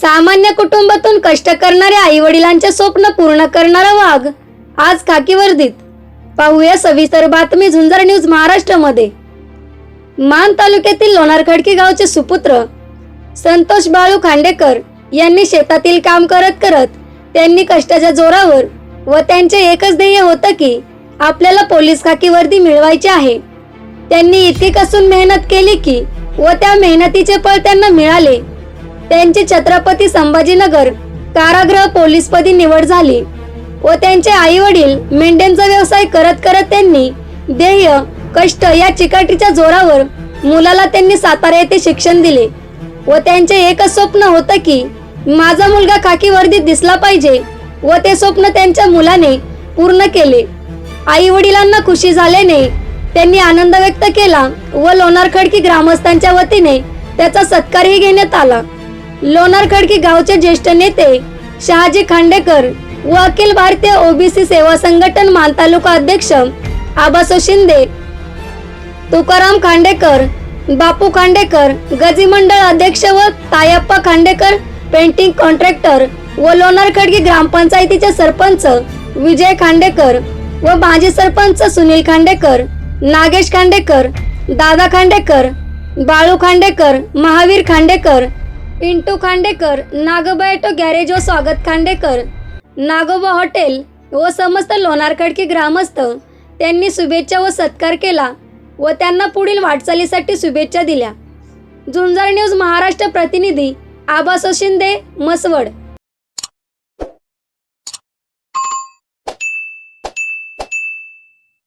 सामान्य कुटुंबातून कष्ट करणाऱ्या आई वडिलांचे स्वप्न पूर्ण करणारा वाघ आज खाकी वर्दीत पाहूया सविस्तर बातमी झुंजार न्यूज महाराष्ट्रामध्ये. मान तालुक्यातील लोणार खडकी गावचे सुपुत्र संतोष बाळू खांडेकर यांनी शेतातील काम करत करत त्यांनी कष्टाच्या जोरावर व त्यांचे एकच ध्येय होतं की आपल्याला पोलीस खाकी वर्दी मिळवायची आहे. त्यांनी इतकी कसून मेहनत केली की व त्या मेहनतीचे फळ त्यांना मिळाले. त्यांची छत्रपती संभाजीनगर कारागृह पोलीसपदी निवड झाली व त्यांचे आई वडील मेंढ्यांचा व्यवसाय करत करत त्यांनी ध्येय कष्ट या चिकाटीच्या जोरावर मुलाला त्यांनी सातारा येथे शिक्षण दिले व त्यांचे एकच स्वप्न होतं की माझा मुलगा खाकी वर्दीत दिसला पाहिजे व ते स्वप्न त्यांच्या मुलाने पूर्ण केले. आई वडिलांना खुशी झाल्याने त्यांनी आनंद व्यक्त केला व लोणारखडकी ग्रामस्थांच्या वतीने त्याचा सत्कारही घेण्यात आला. लोणार खडकी गावचे ज्येष्ठ नेते शहाजी खांडेकर व अखिल भारतीय ओबीसी सेवा संघटन मान तालुका अध्यक्ष आबासो शिंदे तुकाराम खांडेकर बापू खांडेकर गजी मंडळ अध्यक्ष व तायप्पा खांडेकर पेंटिंग कॉन्ट्रॅक्टर व लोणार खडकी ग्रामपंचायतीचे सरपंच विजय खांडेकर व माजी सरपंच सुनील खांडेकर नागेश खांडेकर दादा खांडेकर बाळू खांडेकर महावीर खांडेकर पिंटू खांडेकर नागोबा गॅरेज व स्वागत खांडेकर नागोबा हॉटेल व समस्त लोणार खडकी ग्रामस्थ त्यांनी शुभेच्छा व सत्कार केला व त्यांना पुढील वाटचालीसाठी शुभेच्छा दिल्या. झुंजार न्यूज महाराष्ट्र प्रतिनिधी आबासो शिंदे मसवड